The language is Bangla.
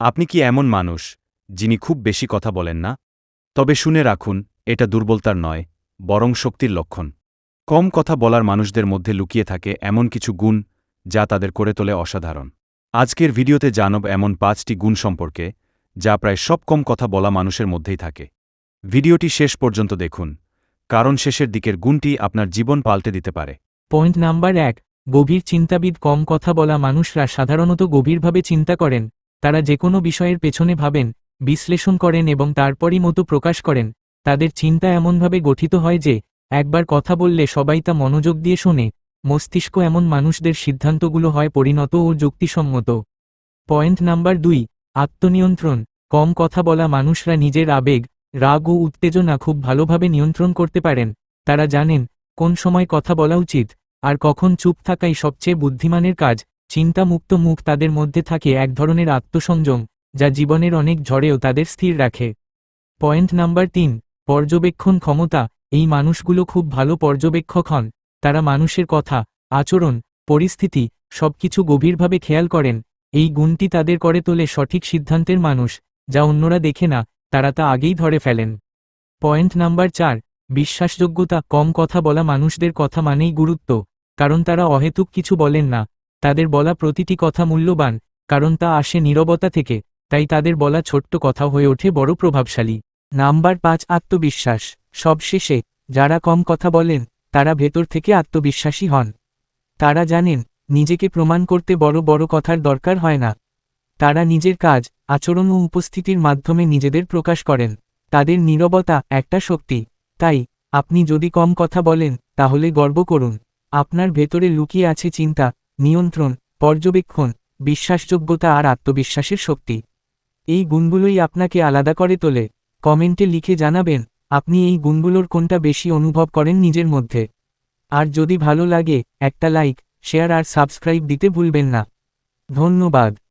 আপনি কি এমন মানুষ, যিনি খুব বেশি কথা বলেন না? তবে শুনে রাখুন, এটা দুর্বলতার নয়, বরং শক্তির লক্ষণ। কম কথা বলার মানুষদের মধ্যে লুকিয়ে থাকে এমন কিছু গুণ, যা তাদের করে তোলে অসাধারণ। আজকের ভিডিওতে জানব এমন পাঁচটি গুণ সম্পর্কে, যা প্রায় সব কম কথা বলা মানুষের মধ্যেই থাকে। ভিডিওটি শেষ পর্যন্ত দেখুন, কারণ শেষের দিকের গুণটি আপনার জীবন পাল্টে দিতে পারে। পয়েন্ট নাম্বার এক, গভীর চিন্তাবিদ কম কথা বলা মানুষরা সাধারণত গভীরভাবে চিন্তা করেন। তারা যে কোনো বিষয়ের পেছনে ভাবেন, বিশ্লেষণ করেন এবং তারপরই মতো প্রকাশ করেন। তাদের চিন্তা এমনভাবে গঠিত হয় যে, একবার কথা বললে সবাই তা মনোযোগ দিয়ে শোনে, মস্তিষ্ক এমন মানুষদের সিদ্ধান্তগুলো হয় পরিণত ও যুক্তিসম্মত। পয়েন্ট নাম্বার দুই, আত্মনিয়ন্ত্রণ। কম কথা বলা মানুষরা নিজের আবেগ, রাগ ও উত্তেজনা খুব ভালোভাবে নিয়ন্ত্রণ করতে পারেন। তারা জানেন, কোন সময় কথা বলা উচিত, আর কখন চুপ থাকাই সবচেয়ে বুদ্ধিমানের কাজ। চিন্তামুক্ত মুখ তাদের মধ্যে থাকে এক ধরনের আত্মসংযম, যা জীবনের অনেক ঝড়েও তাদের স্থির রাখে। পয়েন্ট নাম্বার তিন, পর্যবেক্ষণ ক্ষমতা। এই মানুষগুলো খুব ভালো পর্যবেক্ষক হন। তারা মানুষের কথা, আচরণ, পরিস্থিতি, সবকিছু গভীরভাবে খেয়াল করেন। এই গুণটি তাদের করে তোলে সঠিক সিদ্ধান্তের মানুষ, যা অন্যরা দেখে না, তারা তা আগেই ধরে ফেলেন। পয়েন্ট নাম্বার চার, বিশ্বাসযোগ্যতা। কম কথা বলা মানুষদের কথা মানেই গুরুত্ব, কারণ তারা অহেতুক কিছু বলেন না। তাদের বলা প্রতিটি কথা মূল্যবান, কারণ তা আসে নীরবতা থেকে, তাই তাদের বলা ছোট্ট কথা হয়ে ওঠে বড় প্রভাবশালী। নাম্বার পাঁচ, আত্মবিশ্বাস। সবশেষে, যারা কম কথা বলেন, তারা ভেতর থেকে আত্মবিশ্বাসী হন। তারা জানেন, নিজেকে প্রমাণ করতে বড় বড় কথার দরকার হয় না। তারা নিজের কাজ, আচরণ ও উপস্থিতির মাধ্যমে নিজেদের প্রকাশ করেন। তাদের নীরবতা একটা শক্তি। তাই, আপনি যদি কম কথা বলেন, তাহলে গর্ব করুন। আপনার ভেতরে লুকিয়ে আছে চিন্তা নিয়ন্ত্রণ, পর্যবেক্ষণ, বিশ্বাসযোগ্যতা আর আত্মবিশ্বাসের শক্তি। এই গুণগুলোই আপনাকে আলাদা করে তোলে। কমেন্টে লিখে জানাবেন, আপনি এই গুণগুলোর কোনটা বেশি অনুভব করেন নিজের মধ্যে। আর যদি ভালো লাগে, একটা লাইক, শেয়ার আর সাবস্ক্রাইব দিতে ভুলবেন না। ধন্যবাদ।